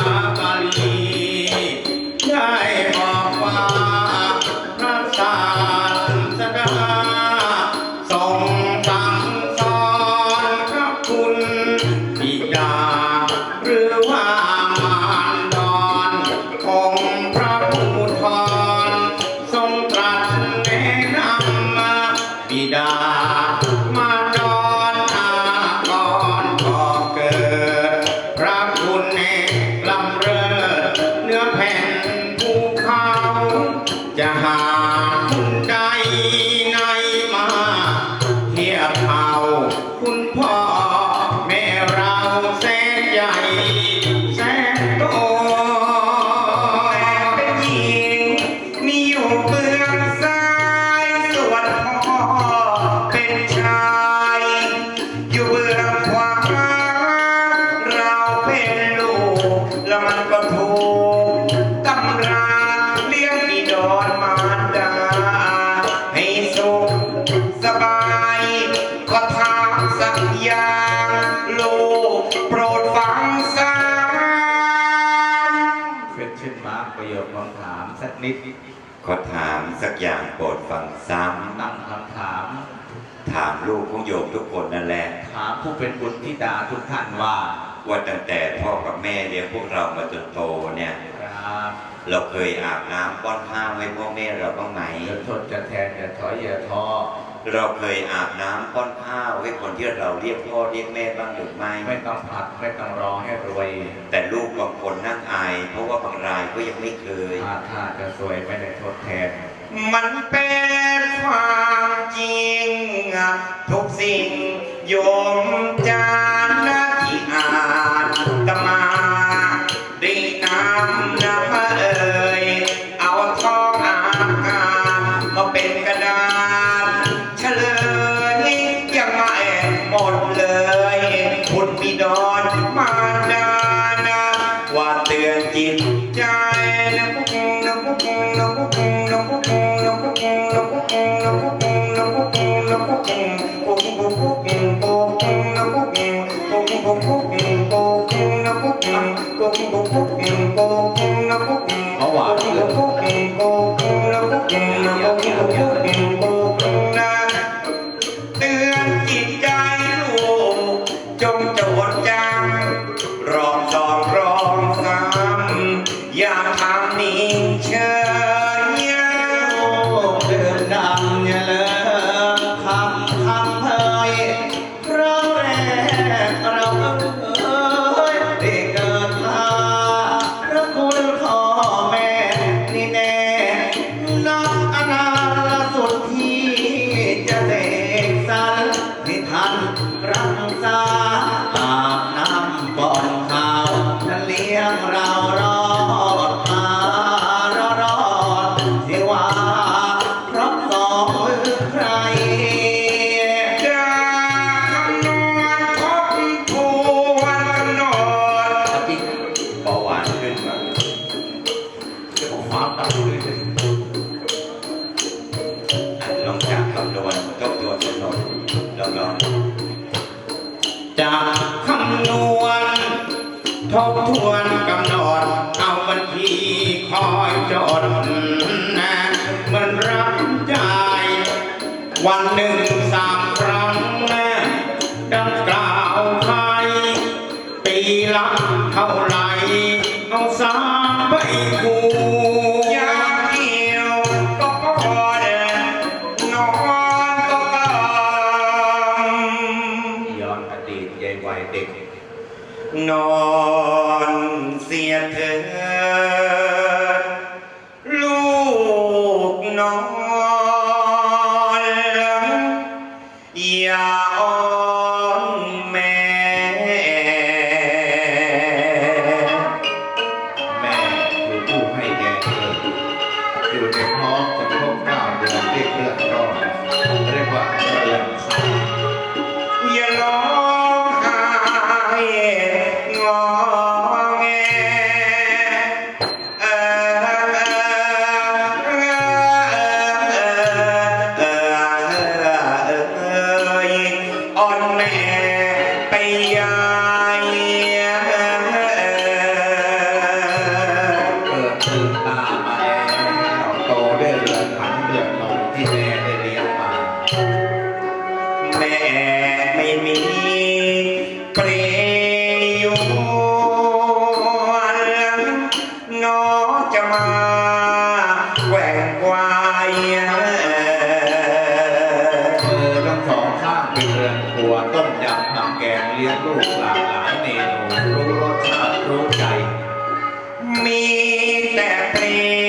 time. ะเภาคุณพ่อแม่เราแสนใหญ่ แสนโตเป็นหญิงมีอยู่เบื้องซ้ายส่วนพ่อเป็นชาย อยู่เบื้องขวาเราเป็นลูกแล้วมันก็ถูกามสักนิด ขอถามสักอย่างโปรดฟังซ้ตั้งคำถามำถามลูกของโยมทุกคนนั่นแหละถามผู้เป็นบุตรธิดาทุกท่านว่าว่าตั้งแต่พ่อกับแม่เลี้ยงพวกเรามาจนโตเนี่ย ครับเราเคยอาบน้ำป้อนข้าวให้พ่อแม่เราบ้างไหมจะทนจะแทนอย่าถอยอย่าท้อ เราเคยอาบน้ำป้อนข้าวให้คนที่เราเรียกพ่อเรียกแม่บ้างหรือไม่ไม่ต้องผัดไม่ต้องรอให้รวย แต่ลูกบางคนนั่งอาย เพราะว่าบางรายก็ยังไม่เคยถ้าท่าจะสวยไม่ได้ทดแทน มันเป็นความจริง ทุกสิ่งโยมจาน ใจนะพวกนะพวกนะพวกนะพวกนะพวกนะพวกนะพวกนะพวกนะพวกพวกพวกพวกพวกนะพวกพวกพวกพวกพวกนะพวกพวกพวกพวกพวกนะพวกพวกพวกนะพวกนะ ราแรกเราเอ้ยได้เกิดมาพระคุณพ่อแม่นี่แน่นับอนาลสุดที่จะเสกสรรให้ท่านรักษาอาบน้ำป้อนข้าวเลี้ยงเราำนวณทบทวนกำหนดลองลองจะคำนวณทบทวนกำหนดเอาวันที่คอยจดนะมันรับจ่ายวันหนึ่งสาม นอนเสียเธอ มีแต่เพลง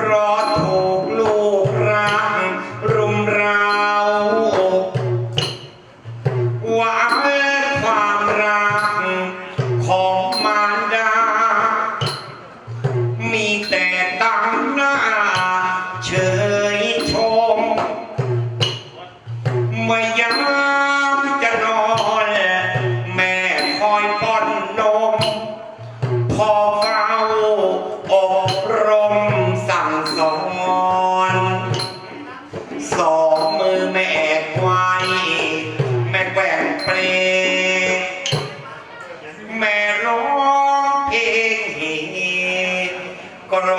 เพราะถูกลูกรักรุมเร้าหวังความรักของมารดา มีแต่ตั้งหน้าเฉยชมไม่อยา por